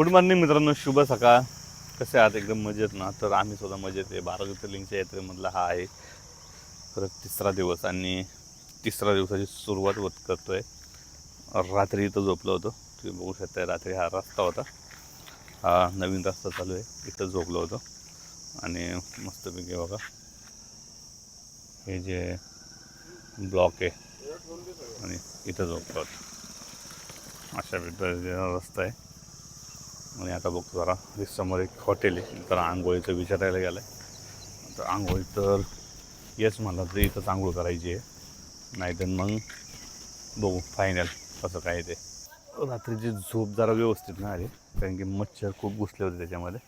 Good morning मित्रांनो. शुभ सकाळ. कसे आहात? एकदम मजेत ना? तर आम्ही सुद्धा मजेत आहे. बारा ज्योतिर्लिंगच्या यात्रेमधला हा आहे. परत तिसरा दिवस आणि तिसरा दिवसाची सुरुवात होत करतो आहे रात्री इथं झोपलो होतो. तुम्ही बघू शकता रात्री हा रस्ता होता. हा नवीन रस्ता चालू आहे. इथं झोपलो होतो. आणि मस्तपैकी बघा. हे जे ब्लॉक आहे. आणि इथं झोपलो होतो. अशा पद्धतीचा रस्ता आहे. आणि आता बघतो जरा. हे समोर एक हॉटेल आहे. तर आंघोळीचं विचारायला गेलं आहे तर आंघोळी तर येस मला तर इथंच आंघोळ करायची आहे. नाहीतर मग बघू फायनल कसं काय ते. रात्रीची झोप जरा व्यवस्थित नाही आली. कारण की मच्छर खूप घुसले होते त्याच्यामध्ये.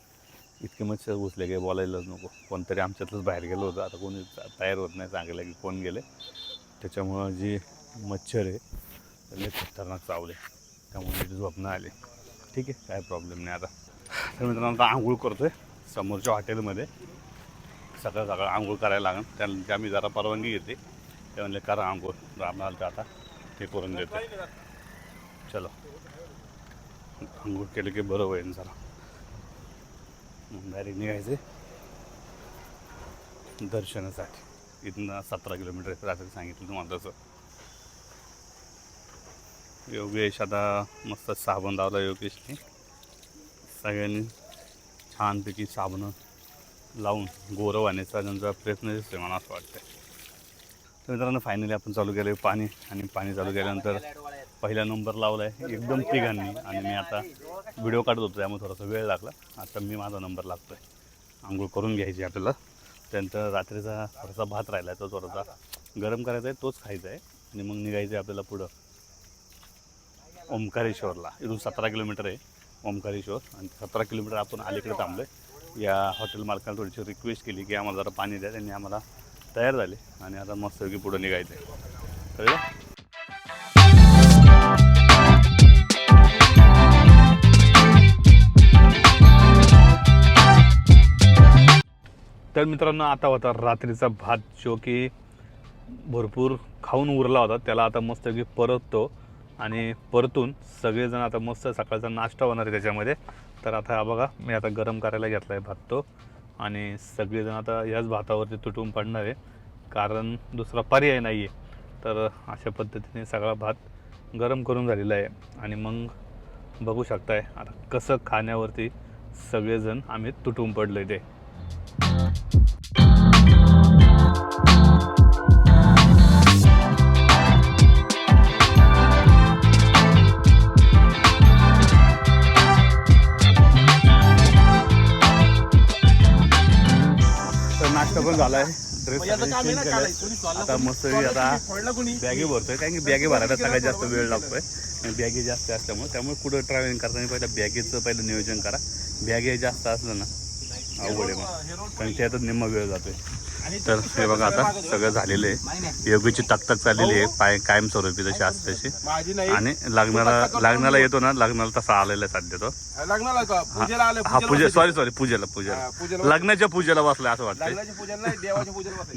इतके मच्छर घुसले काही बोलायलाच नको. कोणतरी आमच्यातलंच बाहेर गेलं होतं. आता कोणी तयार होत नाही सांगायला की कोण गेले. त्याच्यामुळं जी मच्छर आहे त्याला खतरनाक चावले. त्यामुळे झोप नाही आली. ठीक आहे काय प्रॉब्लेम नाही आता. तर मित्रांनो आता आंघोळ करतो आहे समोरच्या हॉटेलमध्ये. सकाळ सकाळ आंघोळ करायला लागेल. त्यांना आम्ही जरा परवानगी घेते. ते म्हणले करा आंघोळ. तर आम्हाला ते आता ते करून देते. चलो. आंघोळ केलं की बरं होईल जरा. डायरेक्ट निघायचे. दर्शनासाठी. इथनं सतरा किलोमीटर रात्री सांगितलं तुम्हाला तसं. योगेश आता मस्त साबण लावला योगेशने. सगळ्यांनी छानपैकी साबणं लावून गौरव वाहण्याचा त्यांचा प्रयत्न दिसतोय मला असं वाटतं तर मित्रांनो फायनली आपण चालू केलं पाणी आणि पाणी चालू केल्यानंतर पहिला नंबर लावला आहे एकदम तिघांनी आणि मी आता व्हिडिओ काढत होतो त्यामुळे थोडासा वेळ लागला. आता मी माझा नंबर लागतो आहे आंघोळ करून घ्यायची आपल्याला. त्यानंतर रात्रीचा थोडासा भात राहिला आहे तो थोडासा गरम करायचा आहे तोच खायचा आहे. आणि मग निघायचं आहे आपल्याला पुढं. ओंकारेश्वरला. इथून सतरा किलोमीटर आहे ओंकारेश्वर. आणि सतरा किलोमीटर आपण अलीकडे थांबलो आहे या हॉटेल मालकाला थोडीशी रिक्वेस्ट केली की आम्हाला जरा पाणी द्या. त्यांनी आम्हाला तयार झाले. आणि आता मस्तपैकी पुढं निघायचं आहे कळलं? तर मित्रांनो आता होता रात्रीचा भात जो की भरपूर खाऊन उरला होता. त्याला आता मस्तपैकी परततो. आणि परतून सगळेजण आता मस्त सकाळचा नाश्ता होणार आहे त्याच्यामध्ये. तर आता हा बघा मी आता गरम करायला घेतला आहे भात तो. आणि सगळेजण आता याच भातावरती तुटून पडणार आहे. कारण दुसरा पर्याय नाही आहे तर अशा पद्धतीने सगळा भात गरम करून झालेला आहे. आणि मग बघू शकताय आता कसं खाण्यावरती सगळेजण आम्ही तुटून पडलो आहे ते. नाश्ता पण झाला आहे ड्रेस आता मस्त आता बॅगे भरतोय. कारण की बॅगे भरायला सगळ्यात जास्त वेळ लागतोय. आणि बॅगे जास्त असल्यामुळे त्यामुळे कुठं ट्रॅव्हलिंग करताना पहिलं बॅगेचं पहिलं नियोजन करा. बॅगे जास्त असलं ना अवघड आहे मग. कारण त्यातच निम्मा वेळ जातोय. तर हे बघा आता सगळं झालेलं आहे. योगीची तकतक चाललेली आहे पाय कायमस्वरूपी जशी असते तशी आणि लग्नाला लग्नाला येतो ना लग्नाला तसा आलेला आहे सध्या तो. हा पूजे सॉरी सॉरी पूजेला पूजेला. लग्नाच्या पूजेला बसलाय असं नाही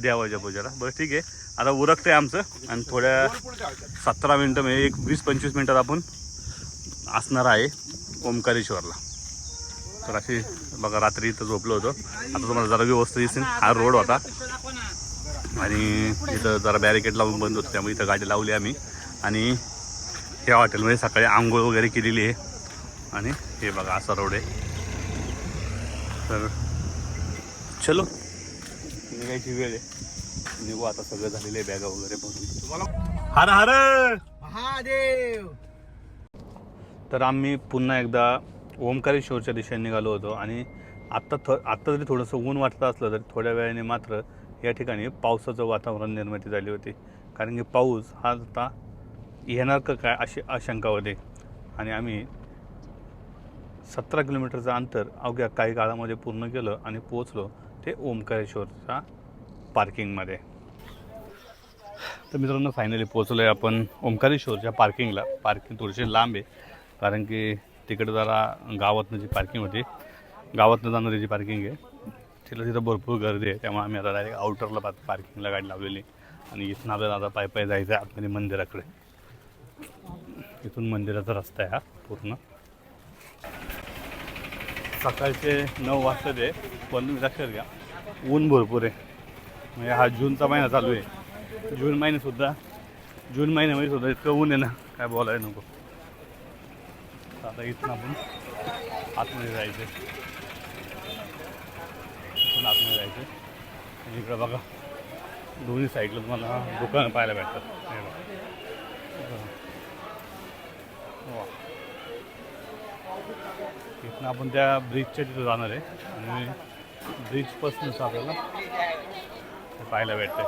देवाच्या पूजेला बरं ठीक आहे. आता उरकतंय आमचं आणि थोड्या. सतरा मिनटं म्हणजे एक वीस पंचवीस मिनटात आपण असणार आहे ओंकारेश्वरला. तर अशी बघा रात्री इथं झोपलो होतो. आता तुम्हाला जरा व्यवस्थित दिसेल हा रोड होता. आणि इथं जरा बॅरिकेड लावून बंद होतं. त्यामुळे इथं गाडी लावली आम्ही. आणि या हॉटेलमध्ये सकाळी आंघोळ वगैरे केलेली आहे. आणि हे बघा असा रोड आहे. तर चलो. निघायची वेळ आहे. निघू आता. सगळं झालेलं आहे बॅगा वगैरे भरून. हर हर! महादेव! तर आम्ही पुन्हा एकदा ओंकारेश्वरच्या दिशेने निघालो होतो आणि आत्ता थ आत्ता जरी थोडंसं ऊन वाटलं असलं तरी थोड्या वेळाने मात्र या ठिकाणी पावसाचं वातावरण निर्मिती झाली होती. कारण की पाऊस हा आता येणार का काय अशी आशंका होती. आणि आम्ही सतरा किलोमीटरचं अंतर अवघ्या काही काळामध्ये पूर्ण केलं आणि पोचलो ते ओंकारेश्वरच्या पार्किंगमध्ये. तर मित्रांनो फायनली पोचलो आहे आपण ओंकारेश्वरच्या पार्किंगला. पार्किंग थोडीशी लांब आहे. कारण की तिकडे जरा गावातनं जी पार्किंग होती गावातनं जाणारी जी पार्किंग आहे तिला तिथं भरपूर गर्दी आहे. त्यामुळे आम्ही आता डायरेक्ट आउटरला पा पार्किंगला गाडी लावलेली. आणि इथून आपल्याला आता पाय पाय जायचं आहे आतमध्ये मंदिराकडे. इथून मंदिराचा रस्ता आहे हा पूर्ण. सकाळचे नऊ वाजता ते पण तुम्ही लक्षात घ्या ऊन भरपूर आहे. म्हणजे हा जूनचा महिना चालू आहे. जून महिनेसुद्धा जून महिन्यामध्ये सुद्धा इतकं ऊन आहे ना काय बोलायला नको. तर आता इथून आपण आतमध्ये जायचं इथून आतमध्ये जायचं आणि इकडं बघा दोन्ही साईडला तुम्हाला दुकानं पाहायला भेटतात. हे बघा. वा. इथनं आपण त्या ब्रिजच्या तिथं जाणार आहे. आणि ब्रिजपासूनच आपल्याला ते पाहायला भेटते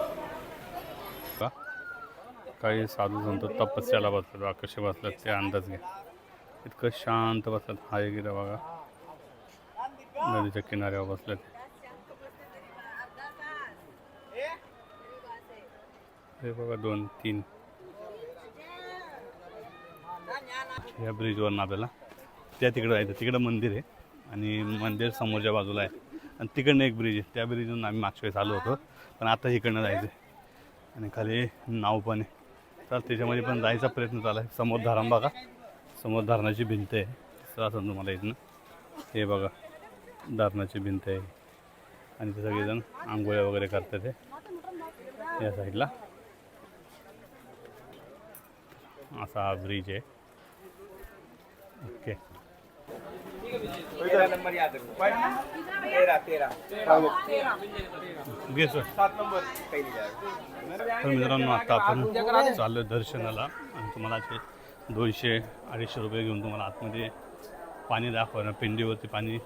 काही साधू संत तपस्याला बसतात बघा कसे बसतात ते अंदाज घ्या. इतकं शांत बसलं हा एक इथं बघा. नदीच्या किनाऱ्यावर बसल्यात हे बघा दोन तीन. या ब्रिजवरून आपल्याला त्या तिकडं जायचं तिकडं मंदिर आहे. आणि मंदिर समोरच्या बाजूला आहे. आणि तिकडनं एक ब्रिज आहे. त्या ब्रिजवरून आम्ही मागच्या वेळेस आलो होतो. पण आता इकडनं जायचं आहे आणि खाली नाव पण आहे. तर त्याच्यामध्ये पण जायचा प्रयत्न झाला आहे. समोर धरण बघा. समोर धरणाची भिंत आहे. असेल तुम्हाला इथनं हे बघा धरणाची भिंत आहे. आणि ते सगळेजण आंघोळ्या वगैरे करतात ते या साईडला. असा हा ब्रिज आहे. ओके. मित्रांनो आता आपण चाललो दर्शनाला. आणि तुम्हाला असे दोनशे अडीचशे रुपये घेऊन तुम्हाला आतमध्ये पाणी दाखवणं पिंडीवरती पाणी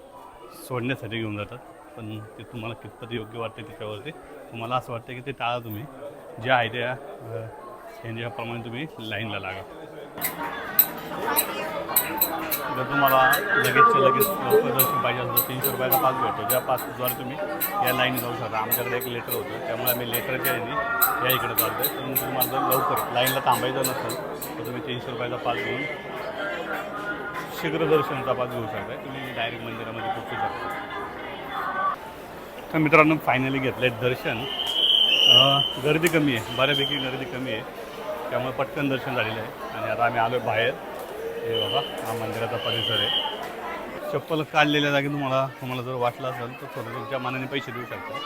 सोडण्यासाठी घेऊन जातात. पण ते तुम्हाला कितपत योग्य वाटते त्याच्यावरती तुम्हाला असं वाटतं की ते टाळा तुम्ही. जे आहे त्या ह्यांच्याप्रमाणे तुम्ही लाईनला लागा. जर तुम्हाला लगेचच्या लगेच प्रदर्शन दर्शन पाहिजे असेल तर तीनशे रुपयाचा पास भेटतो. ज्या पासद्वारे तुम्ही या लाईन जाऊ शकता. आमच्याकडे एक लेटर होतं. त्यामुळे आम्ही लेटरच्या ह्यानी या इकडे चालतो आहे तर तुम्हाला जर लवकर लाईनला थांबायचं नसेल तर तुम्ही तीनशे रुपयाचा पास घेऊन शीघ्रदर्शनचा पास घेऊ शकता. तुम्ही डायरेक्ट मंदिरामध्ये पोहोचू शकता. तर मित्रांनो फायनली घेतलं आहे दर्शन गर्दी कमी आहे. बऱ्यापैकी गर्दी कमी आहे. त्यामुळे पटकन दर्शन झालेलं आहे. आणि आता आम्ही आलो बाहेर. हे बघा हा मंदिराचा परिसर आहे. चप्पल काढलेल्या जागी तुम्हाला तुम्हाला जर वाटलं असेल तर थोडं तुमच्या मनाने पैसे देऊ शकता.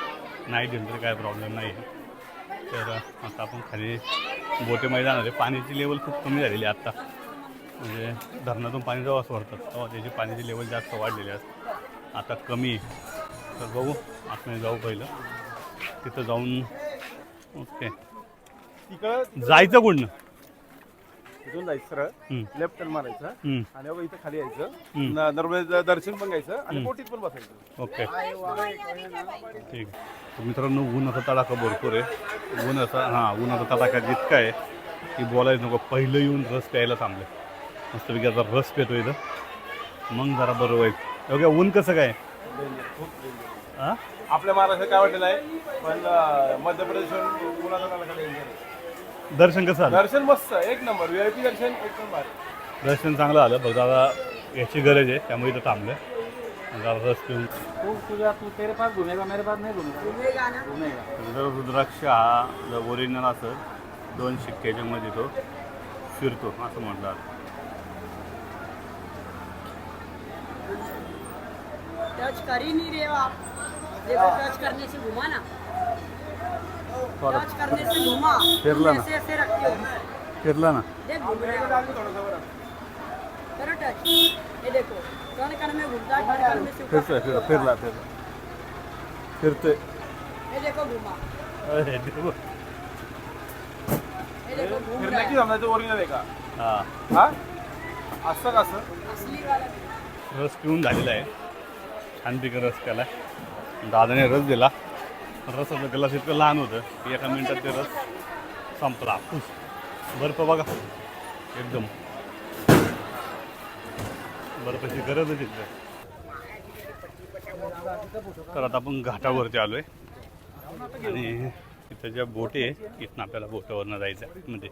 नाही दिलं तरी काय प्रॉब्लेम नाही. आहे तर आता आपण खाली बोटेमध्ये जाणार आहे. पाण्याची लेवल खूप कमी झालेली आहे आत्ता म्हणजे धरणातून पाणी जेव्हा सोडतात तेव्हा त्याची पाण्याची लेवल जास्त वाढलेली असते आता कमी आहे. तर बघू आतमध्ये जाऊ पहिलं. तिथं जाऊन ओके. तिकडं जायचं कुठनं? तिथून जायचं सरळ. लेफ्ट टर्न मारायचं. आणि बघा इथं खाली यायचं. न- नर्मदेचं दर्शन पण घ्यायचं आणि बोटीत पण बसायचं. ओके. ठीक. तर मित्रांनो ऊन असा तडाखा भरपूर आहे. ऊन असा हां ऊन असा तडाखा जितका आहे की बोलायचं नको. पहिलं येऊन रस प्यायला थांबले. मस्तपैकी आता रस पितो इथं. मग जरा बरं होईल ओके ऊन कसं काय? हां आपल्या महाराष्ट्रात काय वाटलं आहे पण अं, मध्य प्रदेश उन्हाचा काळ खाली danger आहे. दर्शन कसं झालं? दर्शन मस्त एक नंबर. व्हीआयपी दर्शन एक नंबर दर्शन चांगलं आलं. फक्त आता याची गरज आहे. त्यामुळे इथं थांबलं जरा रस पिऊन. तू तुझा तू तेरे पास घूमेगा मेरे पास? नहीं घूमेगा घूमेगा जर रुद्राक्ष हा ओरिजिनल असेल दोन शिक्क्याच्या मध्ये तो फिरतो असं म्हटलं. टच कर नहीं आप देखो टच करने से घुमा ना. थोडं टच करने से घुमा फिरला ना. ऐसे ऐसे रखते हो फिरला ना देख घूम रहे हो करो टच ये देखो कण कण में घूमता है कण कण में से ऊपर फिरतोय फिर फिरला फिरला फिरतोय ये देखो घुमा अरे देवा. ये देखो घूम रहा फिरण्याची है समजायचं ओरिजिनल आहे का हा हा असं कसं असली वाला भी। रस पिऊन झालेला आहे छानपैकी रस केला दादाने रस दिला रसाचं गलास इतकं लहान होतं. की एका मिनटात ते रस संपला. खुश बर्फ बघा. एकदम. बर्फाची गरज आहे तिथं. तर आता आपण घाटावरती आलोय. आणि इथं ज्या बोटी आहे इथनं आपल्याला बोटावरनं जायचं आहे म्हणजे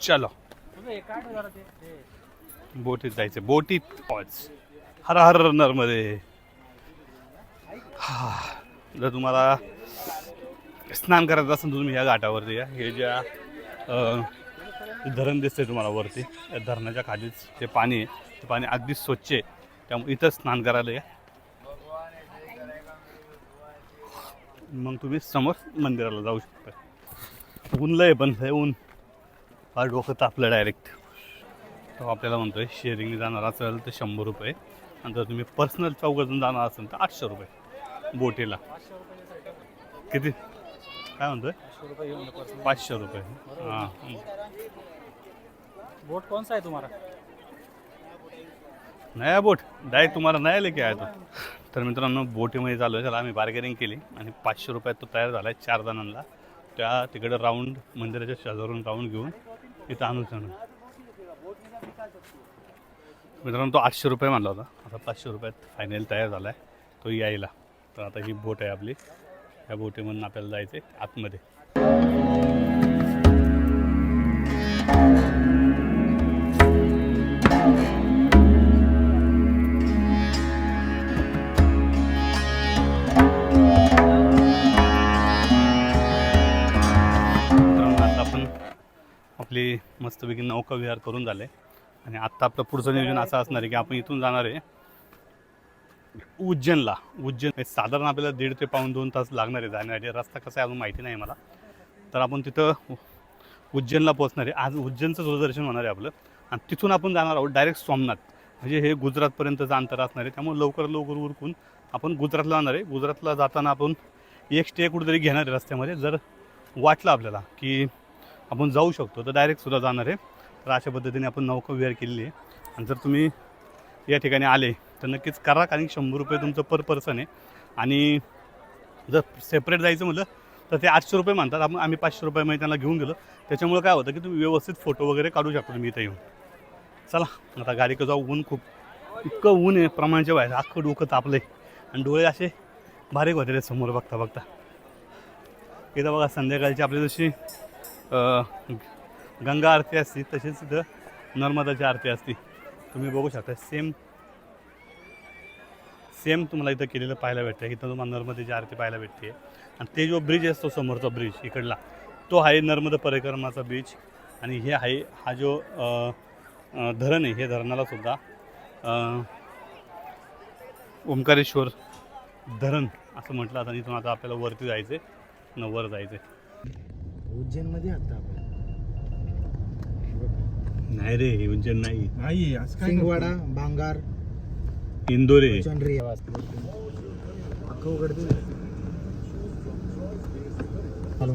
चलो. बोटीत जायचं बोटीत पॉज हर हर नर्मदे हा. जर तुम्हाला स्नान करायचं असेल तर तुम्ही या घाटावरती या. हे ज्या धरण दिसतंय तुम्हाला वरती या धरणाच्या खालीच जे पाणी आहे ते पाणी अगदी स्वच्छ आहे. त्यामुळे इथं स्नान करायला या. मग तुम्ही समोर मंदिराला जाऊ शकता. ऊन लय पण लय ऊन. फार डोकं तापलं डायरेक्ट तो आपल्याला म्हणतोय शेअरिंगने जाणार असेल तर शंभर रुपये. आणि जर तुम्ही पर्सनल चौकातून जाणार असेल तर आठशे रुपये. बोटीला. किती? काय म्हणतोय? पाचशे रुपये. हां बोट कौन सा है तुम्हारा नया बोट. डायरेक्ट तुम्हाला नाही लेके आहे तो. तर मित्रांनो बोटीमध्ये चालू आहे. त्याला आम्ही बार्गेनिंग केली आणि पाचशे रुपयात तो तयार झाला आहे चार जणांना. त्या तिकडे राऊंड मंदिराच्या शेजारून राऊंड घेऊन इथं आणून आणून मित्रांनो तो आठशे रुपये म्हणला होता. आता पाचशे रुपयात फायनल तयार झाला आहे तो यायला. तर आता ही बोट आहे आपली. या बोटीमधून आपल्याला जायचं आहे आतमध्ये आता आपण आपली मस्तपैकी नौका विहार करून झाले आणि आत्ता आपलं पुढचं नियोजन असं असणार आहे की आपण इथून जाणार आहे. उज्जैनला. उज्जैन हे साधारण आपल्याला दीड ते पाऊन दोन तास लागणार आहे जाण्यासाठी. रस्ता कसा आहे अजून माहिती नाही मला. तर आपण तिथं उज्जैनला पोहोचणार आहे. आज उज्जैनचं दूरदर्शन होणार आहे आपलं. आणि तिथून आपण जाणार आहोत डायरेक्ट सोमनाथ. म्हणजे हे गुजरातपर्यंतचं अंतर असणार आहे. त्यामुळे लवकर लवकर उरकून आपण गुजरातला जाणार आहे. गुजरातला जाताना आपण एक स्टे कुठेतरी घेणार आहे रस्त्यामध्ये. जर वाटलं आपल्याला की आपण जाऊ शकतो तर डायरेक्टसुद्धा जाणार आहे. तर अशा पद्धतीने आपण नौका विहार केलेली आहे. आणि जर तुम्ही या ठिकाणी आले तर नक्कीच करा कारण शंभर रुपये तुमचं पर पर्सन आहे. आणि जर सेपरेट जायचं म्हटलं तर ते आठशे रुपये मानतात. आपण आम्ही पाचशे रुपयामध्ये त्यांना घेऊन गेलो. त्याच्यामुळे काय होतं की तुम्ही व्यवस्थित फोटो वगैरे काढू शकता तुम्ही इथं येऊन. चला आता गाडी जाऊ. ऊन खूप इतकं ऊन आहे प्रमाणाच्या बाहेर. अख्खं डोकं तापलं आहे आणि डोळे असे बारीक होते रे समोर बघता बघता. इथं बघा संध्याकाळची आपली जशी गंगा आरती असते तशीच इथं नर्मदाची आरती असते. तुम्ही बघू शकता सेम सेम तुम्हाला इथं केलेलं पाहायला भेटतं इथं तुम्हाला नर्मदेची आरती पाहायला भेटते. आणि ते जो ब्रिज असतो समोरचा ब्रिज इकडला तो आहे नर्मदा परिक्रमाचा ब्रिज. आणि हे आहे हा जो धरण आहे हे धरणाला सुद्धा ओंकारेश्वर. धरण असं म्हटलं आता इथून आता आपल्याला वरती जायचं आहे न वर जायचं आहे उज्जैनमध्ये आता आपण. नाही रे उज्जैन नाही. नाही आज काय भांगार इंदोर। आहे चंद्री अख्खं उघडते हॅलो.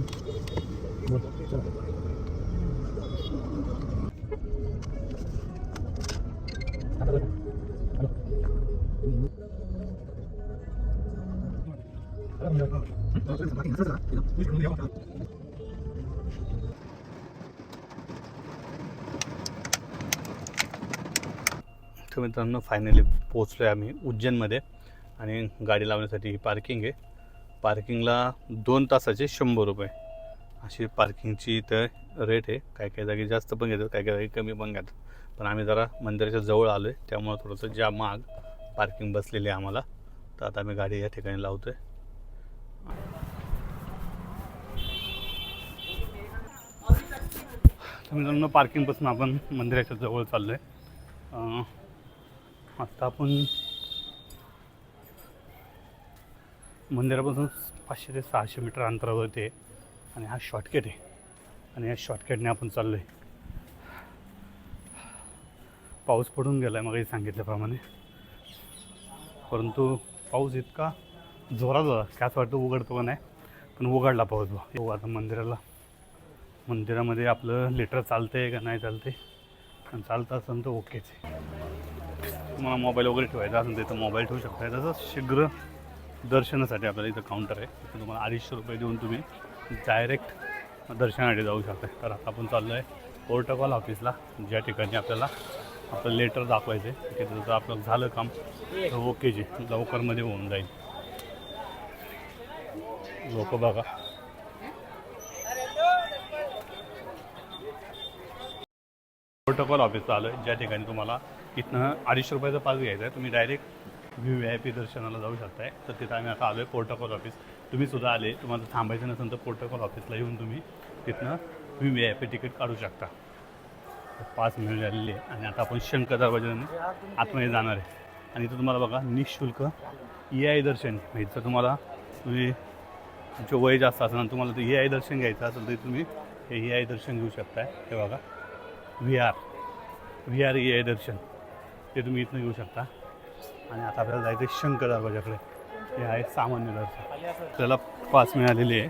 नमस्कार मित्रांनो फायनली पोचलो आहे आम्ही उज्जैनमध्ये. आणि गाडी लावण्यासाठी ही पार्किंग आहे. पार्किंगला दोन तासाचे शंभर रुपये. अशी पार्किंगची इथं रेट आहे. काही काही जागी जास्त पण घेतात काही काही जागी कमी पण घेतात. पण आम्ही जरा मंदिराच्या जवळ आलो आहे त्यामुळं थोडंसं ज्या महाग पार्किंग बसलेली आहे आम्हाला. तर आता आम्ही गाडी या ठिकाणी लावतो आहे तर मित्रांनो पार्किंगपासून आपण मंदिराच्या जवळ चाललो आहे आत्ता आपण मंदिरापासून पाचशे ते सहाशे मीटर अंतरावरती आहे. आणि हा शॉर्टकट आहे. आणि या शॉर्टकटने आपण चाललो आहे पाऊस पडून गेला आहे मग सांगितल्याप्रमाणे. परंतु पाऊस इतका जोरात होता की असं वाटतं उघडतो का नाही. पण उघडला पाऊस बा आता मंदिराला. मंदिरामध्ये आपलं लेटर आहे का नाही चालते आणि चालतं असेल तर ओकेच आहे. तुम्हाला मोबाईल वगैरे ठेवायचा असेल तर मोबाईल ठेवू शकता तसंच शीघ्र दर्शनासाठी आपल्याला इथं काउंटर आहे. तिथं तुम्हाला अडीचशे रुपये देऊन तुम्ही डायरेक्ट दर्शनासाठी जाऊ शकता तर आता आपण चाललो आहे प्रोटोकॉल ऑफिसला ज्या ठिकाणी आपल्याला आपलं लेटर दाखवायचं आहे तिथे जर आपलं झालं काम तर ओके जे. लवकरमध्ये होऊन जाईल. लोक बघा. प्रोटोकॉल ऑफिसचं आलं आहे ज्या ठिकाणी तुम्हाला इथनं अडीचशे रुपयाचा पास घ्यायचा आहे तुम्ही direct V V I P दर्शनाला जाऊ शकताय. तर तिथं आम्ही आता आलो आहे प्रोटोकॉल ऑफिस तुम्ही सुद्धा आले तुम्हाला थांबायचं नसेल तर प्रोटोकॉल ऑफिसला येऊन तुम्ही तिथनं V V I P ticket काढू शकता. पास झालेली आहे. आणि आता आपण शंकर दरवाजाने आतमध्ये जाणार आहे. आणि इथं तुम्हाला बघा निशुल्क ए आय दर्शन इथं तुम्हाला तुम्ही तुमचे वय जास्त असेल आणि तुम्हाला ए आय दर्शन घ्यायचं असेल तर तुम्ही हे ए आय दर्शन घेऊ शकताय. हे बघा. V R. V R A I दर्शन ते तुम्ही इथनं घेऊ शकता. आणि आता आपल्याला जायचं आहे शंकर दरवाजाकडे हे आहे सामान्य दर्शन त्याला पास मिळालेली आहे.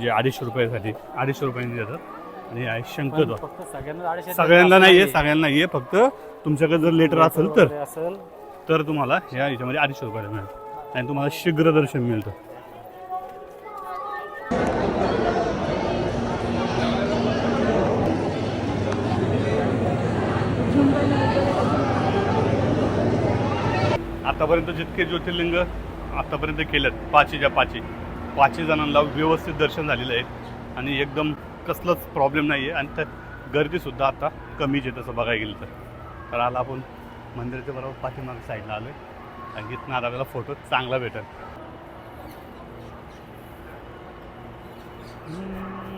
जे अडीचशे रुपयासाठी अडीचशे रुपयांनी देतात. आणि हे आहे शंकर सगळ्यांना नाही आहे सगळ्यांना नाही. आहे फक्त तुमच्याकडे जर लेटर असेल तर. असेल. तर तुम्हाला ह्या ह्याच्यामध्ये अडीचशे रुपयाला मिळेल. आणि तुम्हाला शीघ्र दर्शन मिळतं. आतापर्यंत जितके ज्योतिर्लिंग आतापर्यंत केल्यात पाचीच्या पाची पाचही जणांना व्यवस्थित दर्शन झालेलं आहे. आणि एकदम कसलंच प्रॉब्लेम नाही आहे आणि त्यात गर्दीसुद्धा आता कमीच आहे तसं बघायला गेलं तर. तर आला आपण मंदिराच्या बरोबर पाठीमाग साईडला आलो आहे आणि इथनं आता आपल्याला फोटो चांगला भेटेल.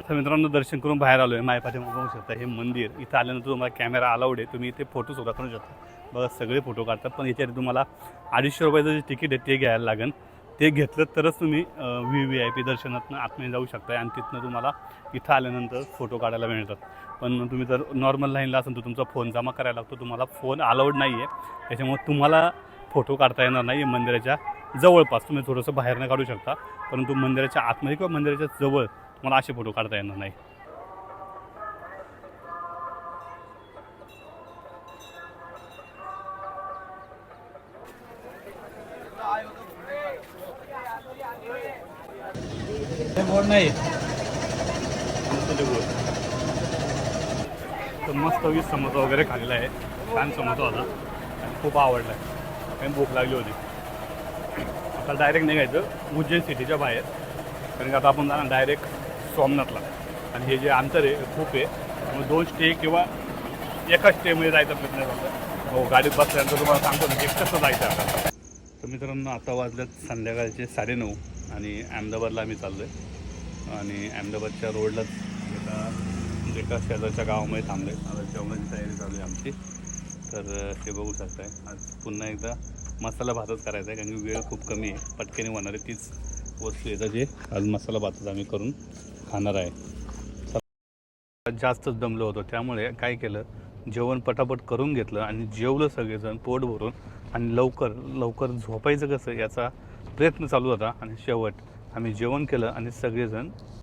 तर मित्रांनो दर्शन करून बाहेर आलो आहे माझ्या पाठीमाग बघू शकता हे मंदिर. इथं आल्यानंतर तुम्हाला कॅमेरा अलाउड आहे. तुम्ही इथे फोटो सुद्धा करू शकता. बघा सगळे फोटो काढतात पण याच्यासाठी तुम्हाला अडीचशे रुपयाचं जे तिकीट आहे ते घ्यायला लागेल. ते घेतलं तरच तुम्ही व्ही व्ही आय पी दर्शनातनं आतमध्ये जाऊ शकता आणि तिथनं तुम्हाला इथं आल्यानंतर फोटो काढायला मिळतात. पण तुम्ही जर नॉर्मल लाईनला असेल तर तुमचा फोन जमा करायला लागतो तुम्हाला फोन अलाउड नाही आहे त्याच्यामुळे तुम्हाला फोटो काढता येणार नाही मंदिराच्या जवळपास. तुम्ही थोडंसं बाहेरनं काढू शकता परंतु मंदिराच्या आतमध्ये किंवा मंदिराच्या जवळ तुम्हाला असे फोटो काढता येणार नाही. नाही. तर मस्त वीस समोसा वगैरे खाल्ला आहे. छान समोसा होता. आणि खूप आवडला. आहे काही भूक लागली होती. आता डायरेक्ट निघायचं उज्जैन सिटीच्या बाहेर. कारण की आता आपण जाणार डायरेक्ट सोमनाथला. आणि हे जे अंतर आहे खूप आहे. त्यामुळे दोन स्टे किंवा एकाच स्टेमध्ये जायचा प्रयत्न करतो हो गाडीत बसल्यानंतर तुम्हाला सांगतो ना की कसं जायचं आता. मित्रांनो आता वाजल्यात संध्याकाळचे साडेनऊ आणि अहमदाबादला आम्ही चाललो आहे आणि अहमदाबादच्या रोडलाच एका एका शेजारच्या गावामध्ये थांबले आता जेवणाची तयारी चालू आहे आमची. तर ते बघू शकताय. आज पुन्हा एकदा मसाला भातच करायचा आहे कारण की वेळ खूप कमी आहे. पटकेने होणार आहे तीच वस्तू येतात जे आज मसाला भातच आम्ही करून खाणार आहे. जास्तच दमलो होतो. त्यामुळे काय केलं जेवण पटापट करून घेतलं आणि जेवलं सगळेजण पोट भरून आणि लवकर लवकर झोपायचं कसं याचा प्रयत्न चालू होता आणि शेवट आम्ही जेवण केलं आणि सगळेजण